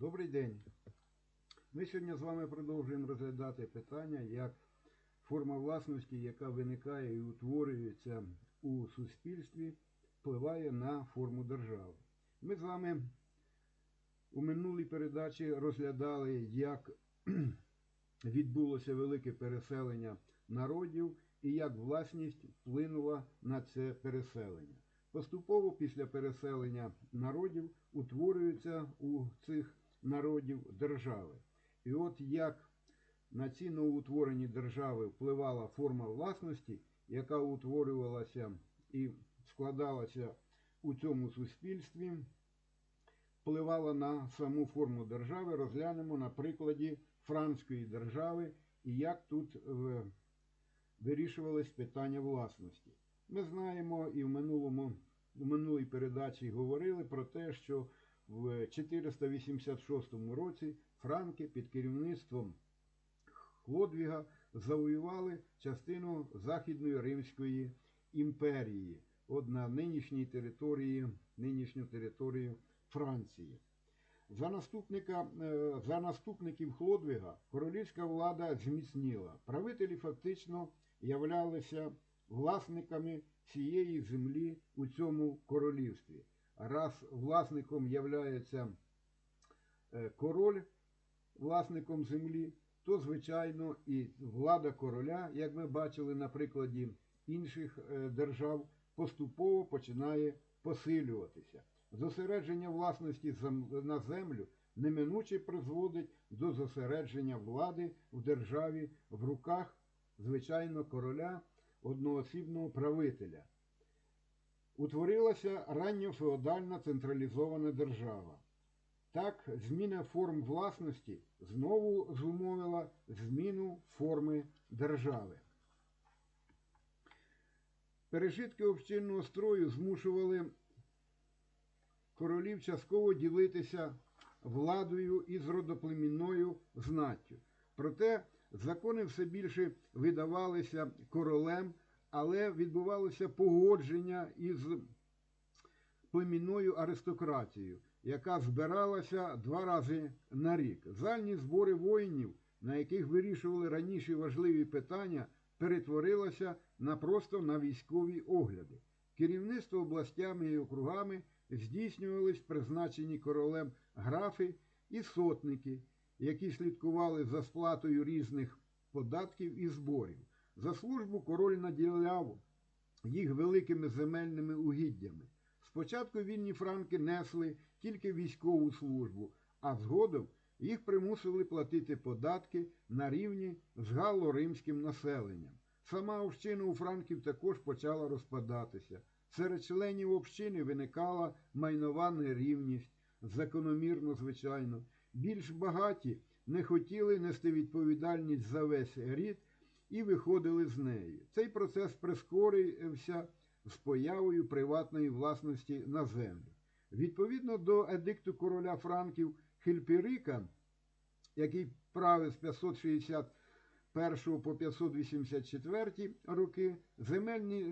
Добрий день. Ми сьогодні з вами продовжуємо розглядати питання, як форма власності, яка виникає і утворюється у суспільстві, впливає на форму держави. Ми з вами у минулій передачі розглядали, як відбулося велике переселення народів і як власність вплинула на це переселення. Поступово після переселення народів утворюються у цих народів держави. І от як на ці новоутворені держави впливала форма власності, яка утворювалася і складалася у цьому суспільстві, впливала на саму форму держави, розглянемо на прикладі Франської держави і як тут е, вирішувались питання власності. Ми знаємо і в минулому, в минулій передачі говорили про те, що в 486 році франки під керівництвом Хлодвіга завоювали частину Західної Римської імперії, от на нинішній території, нинішню територію Франції. За, наступника, е, за наступників Хлодвіга королівська влада зміцніла. Правителі фактично являлися власниками цієї землі у цьому королівстві. Раз власником являється е, король, власником землі, то, звичайно, і влада короля, як ми бачили на прикладі інших е, держав, поступово починає посилюватися. Зосередження власності на землю неминуче призводить до зосередження влади в державі в руках, звичайно, короля одноосібного правителя. Утворилася ранньофеодальна централізована держава. Так, зміна форм власності знову зумовила зміну форми держави. Пережитки общинного строю змушували королів частково ділитися владою із родоплемінною знаттю. Проте закони все більше видавалися королем, але відбувалося погодження із племінною аристократією, яка збиралася два рази на рік. Зальні збори воїнів, на яких вирішували раніше важливі питання, перетворилося на просто на військові огляди. Керівництво областями і округами здійснювались призначені королем графи і сотники, які слідкували за сплатою різних податків і зборів. За службу король наділяв їх великими земельними угіддями. Спочатку вільні франки несли тільки військову службу, а згодом їх примусили платити податки на рівні з галло-римським населенням. Сама община у франків також почала розпадатися. Серед членів общини виникала майнова нерівність, закономірно, звичайно. Більш багаті не хотіли нести відповідальність за весь рід і виходили з неї. Цей процес прискорився з появою приватної власності на землю. Відповідно до едикту короля Франків Хильпірика, який правив з 561 по 584 роки, земельні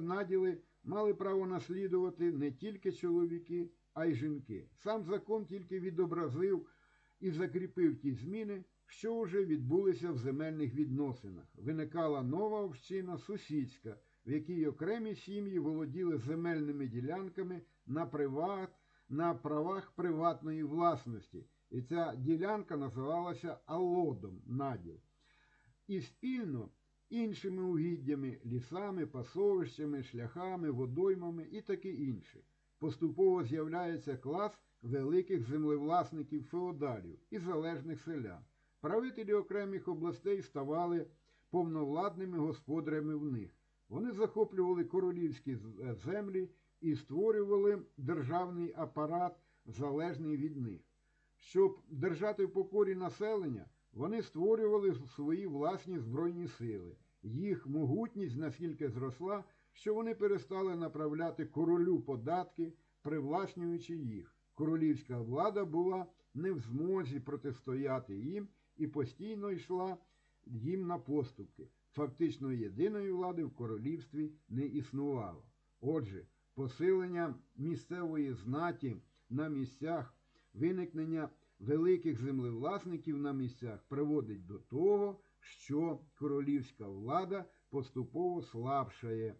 наділи мали право наслідувати не тільки чоловіки, а й жінки. Сам закон тільки відобразив і закріпив ті зміни, що вже відбулися в земельних відносинах. Виникала нова община сусідська, в якій окремі сім'ї володіли земельними ділянками на приват, на правах приватної власності. І ця ділянка називалася Алодом наділ. І спільно іншими угіддями, лісами, пасовищами, шляхами, водоймами і таке інше. Поступово з'являється клас великих землевласників феодалів і залежних селян. Правителі окремих областей ставали повновладними господарями в них. Вони захоплювали королівські землі і створювали державний апарат, залежний від них. Щоб держати в покорі населення, вони створювали свої власні збройні сили. Їх могутність наскільки зросла, що вони перестали направляти королю податки, привласнюючи їх. Королівська влада була не в змозі протистояти їм і постійно йшла їм на поступки. Фактично єдиної влади в королівстві не існувало. Отже, посилення місцевої знаті на місцях, виникнення великих землевласників на місцях приводить до того, що королівська влада поступово слабшає.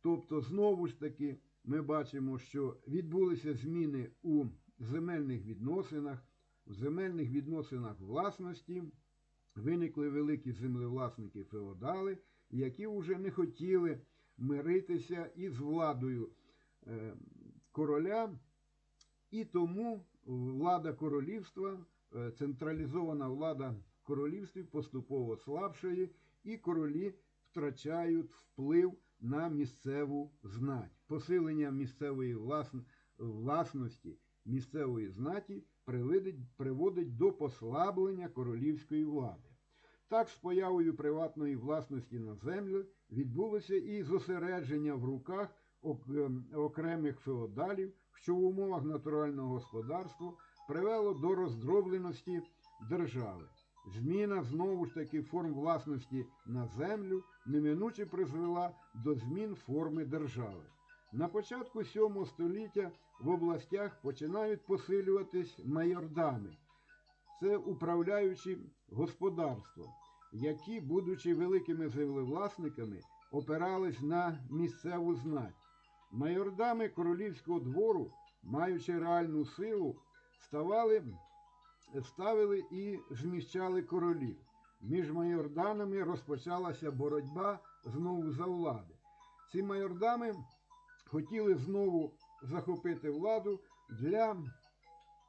Тобто, знову ж таки, ми бачимо, що відбулися зміни у земельних відносинах, в земельних відносинах власності виникли великі землевласники феодали, які вже не хотіли миритися із владою е, короля, і тому влада королівства, е, централізована влада в королівстві поступово слабшає, і королі втрачають вплив на місцеву знать. Посилення місцевої власності, місцевої знаті приводить, до послаблення королівської влади. Так, з появою приватної власності на землю відбулося і зосередження в руках ем, окремих феодалів, що в умовах натурального господарства привело до роздробленості держави. Зміна знову ж таки форм власності на землю неминуче призвела до змін форми держави. На початку VII століття в областях починають посилюватись майордами. Це управляючі господарством, які, будучи великими землевласниками, опирались на місцеву знать. Майордами королівського двору, маючи реальну силу, ставали, ставили і зміщали королів. Між майорданами розпочалася боротьба знову за влади. Ці майордами хотіли знову захопити владу для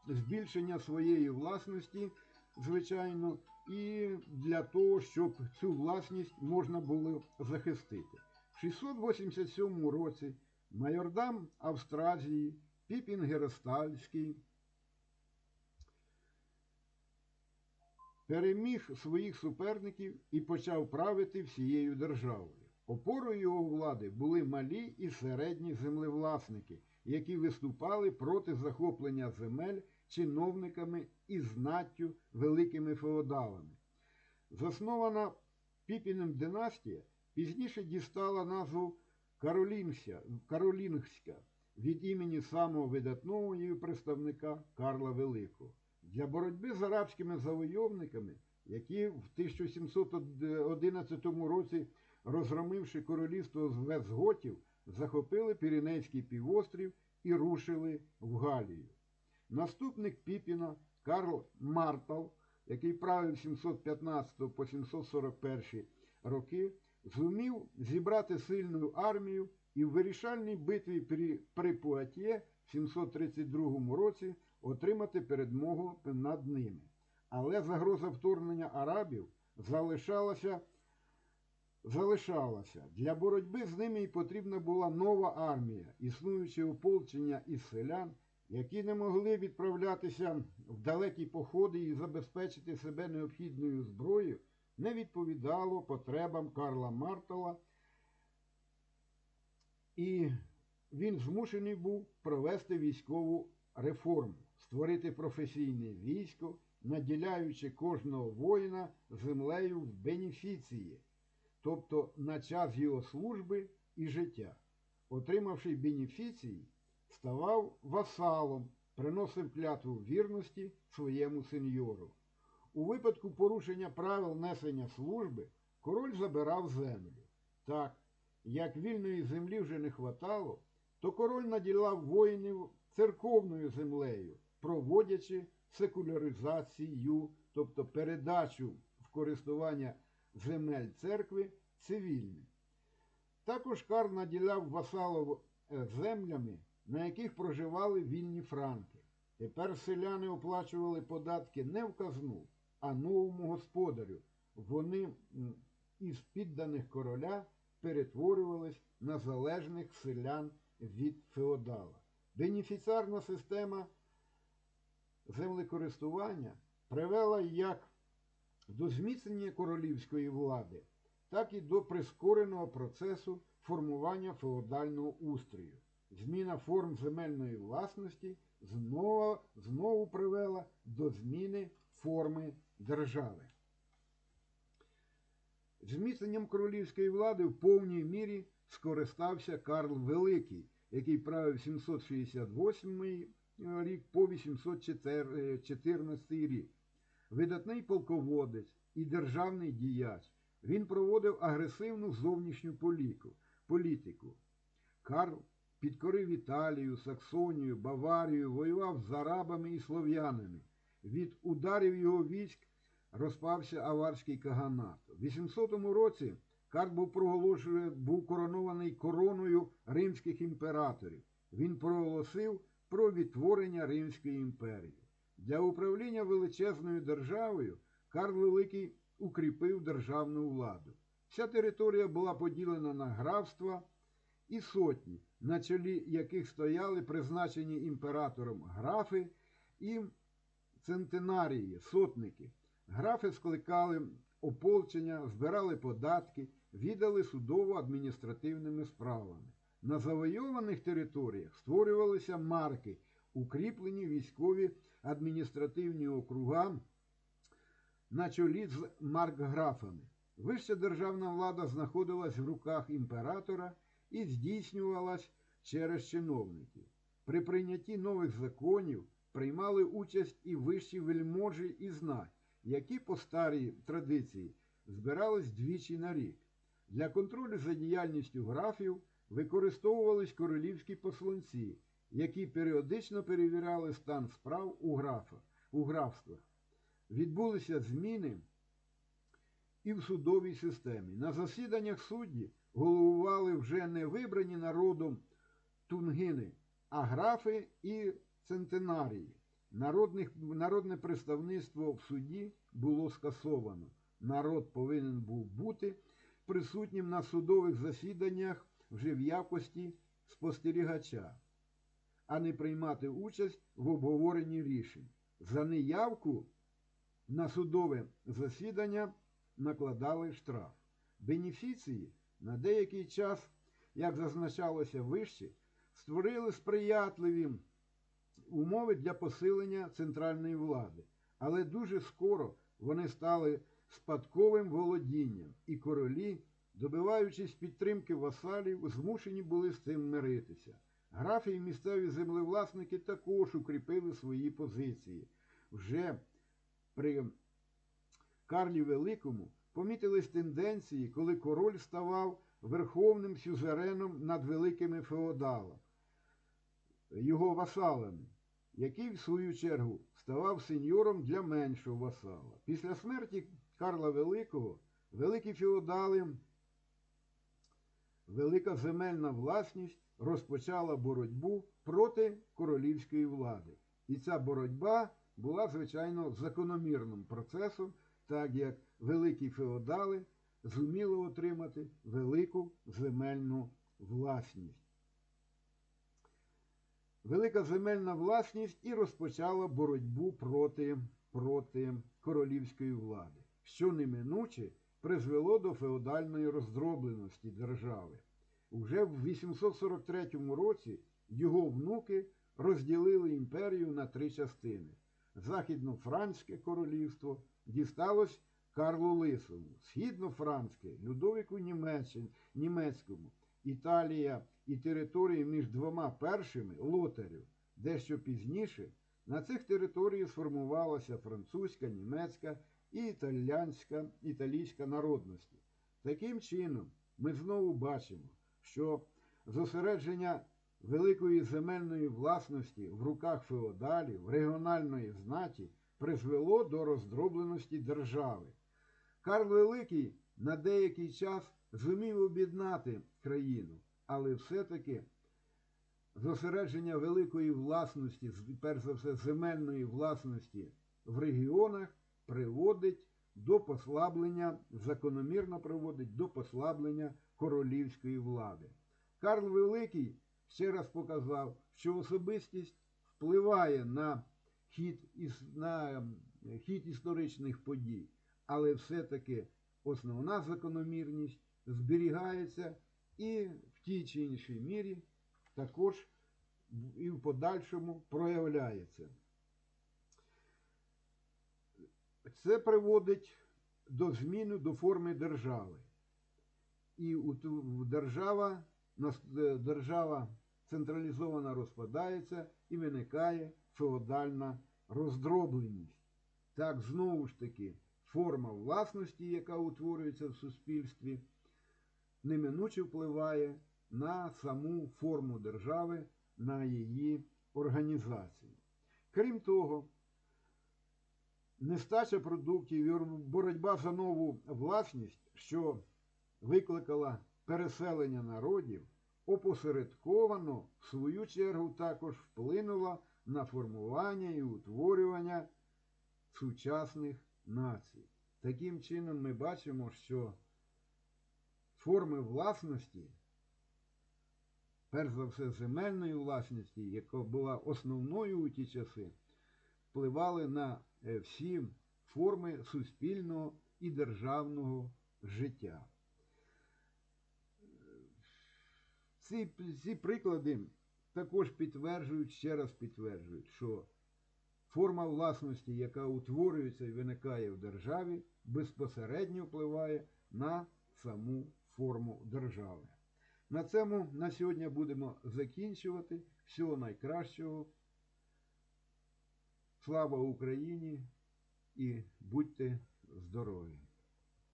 збільшення своєї власності, звичайно, і для того, щоб цю власність можна було захистити. В 687 році майордам Австразії Піпін Геростальський переміг своїх суперників і почав правити всією державою. Опорою його влади були малі і середні землевласники, які виступали проти захоплення земель чиновниками і знаттю великими феодалами. Заснована Піпіним династія пізніше дістала назву Каролінгська від імені самого видатного її представника Карла Великого. Для боротьби з арабськими завойовниками, які в 1711 році, розгромивши королівство з Весготів, захопили Піренейський півострів і рушили в Галію. Наступник Піпіна Карл Мартал, який правив 715 по 741 роки, зумів зібрати сильну армію і в вирішальній битві при, при Пуатє в 732 році отримати передмогу над ними. Але загроза вторгнення арабів залишалася, залишалася. Для боротьби з ними і потрібна була нова армія, існуюче ополчення із селян, які не могли відправлятися в далекі походи і забезпечити себе необхідною зброєю, не відповідало потребам Карла Мартала, і він змушений був провести військову реформу, створити професійне військо, наділяючи кожного воїна землею в бенефіції, тобто на час його служби і життя. Отримавши бенефіції, ставав васалом, приносив клятву вірності своєму сеньору. У випадку порушення правил несення служби король забирав землю. Так, як вільної землі вже не хватало, то король наділав воїнів церковною землею, проводячи секуляризацію, тобто передачу в користування земель церкви цивільним. Також Карл наділяв васалов е, землями, на яких проживали вільні франки. Тепер селяни оплачували податки не в казну, а новому господарю. Вони із підданих короля перетворювались на залежних селян від феодала. Бенефіціарна система землекористування привела як до зміцнення королівської влади, так і до прискореного процесу формування феодального устрою. Зміна форм земельної власності знову, знову привела до зміни форми держави. Зміцненням королівської влади в повній мірі скористався Карл Великий, який правив 768 рік по 814 рік. Видатний полководець і державний діяч. Він проводив агресивну зовнішню політику. Карл підкорив Італію, Саксонію, Баварію, воював з арабами і слов'янами. Від ударів його військ розпався аварський каганат. У 800 році Карл був був коронований короною римських імператорів. Він проголосив про відтворення Римської імперії. Для управління величезною державою Карл Великий укріпив державну владу. Вся територія була поділена на графства і сотні, на чолі яких стояли призначені імператором графи і центенарії, сотники. Графи скликали ополчення, збирали податки, віддали судово-адміністративними справами. На завойованих територіях створювалися марки, укріплені військові адміністративні округа на чолі з маркграфами. Вища державна влада знаходилась в руках імператора і здійснювалась через чиновників. При прийнятті нових законів приймали участь і вищі вельможі і знать, які по старій традиції збирались двічі на рік. Для контролю за діяльністю графів використовувались королівські посланці, які періодично перевіряли стан справ у, графах, у графствах. Відбулися зміни і в судовій системі. На засіданнях судді головували вже не вибрані народом тунгини, а графи і центенарії. Народних, народне представництво в суді було скасовано. Народ повинен був бути присутнім на судових засіданнях вже в якості спостерігача, а не приймати участь в обговоренні рішень. За неявку на судове засідання накладали штраф. Бенефіції на деякий час, як зазначалося вище, створили сприятливі умови для посилення центральної влади, але дуже скоро вони стали спадковим володінням, і королі, добиваючись підтримки васалів, змушені були з цим миритися. Графи і місцеві землевласники також укріпили свої позиції. Вже при Карлі Великому помітились тенденції, коли король ставав верховним сюзереном над великими феодалами, його васалами, який, в свою чергу, ставав сеньором для меншого васала. Після смерті Карла Великого великі феодали, велика земельна власність розпочала боротьбу проти королівської влади. І ця боротьба була, звичайно, закономірним процесом, так як великі феодали зуміли отримати велику земельну власність. Велика земельна власність і розпочала боротьбу проти, проти королівської влади, що неминуче призвело до феодальної роздробленості держави. Уже в 843 році його внуки розділили імперію на три частини. Західнофранське королівство дісталось Карлу Лисому, східнофранське Людовіку Німецькому, Італія і території між двома першими лотарів. Дещо пізніше на цих територіях сформувалася французька, німецька і італійська, італійська народності. Таким чином, ми знову бачимо, що зосередження великої земельної власності в руках феодалів, регіональної знаті призвело до роздробленості держави. Карл Великий на деякий час зумів об'єднати країну, але все-таки зосередження великої власності, перш за все, земельної власності в регіонах приводить до послаблення, закономірно приводить до послаблення королівської влади. Карл Великий ще раз показав, що особистість впливає на хід, на хід історичних подій, але все-таки основна закономірність зберігається і в тій чи іншій мірі також і в подальшому проявляється. Це приводить до зміни до форми держави. І держава, держава централізована розпадається, і виникає феодальна роздробленість. Так, знову ж таки, форма власності, яка утворюється в суспільстві, неминуче впливає на саму форму держави, на її організацію. Крім того, нестача продуктів і боротьба за нову власність, що викликала переселення народів, опосередковано, в свою чергу, також вплинула на формування і утворювання сучасних націй. Таким чином, ми бачимо, що форми власності, перш за все, земельної власності, яка була основною у ті часи, впливали на всі форми суспільного і державного життя. Ці, ці приклади також підтверджують, ще раз підтверджують, що форма власності, яка утворюється і виникає в державі, безпосередньо впливає на саму форму держави. На цьому на сьогодні будемо закінчувати. Всього найкращого. Слава Україні і будьте здорові!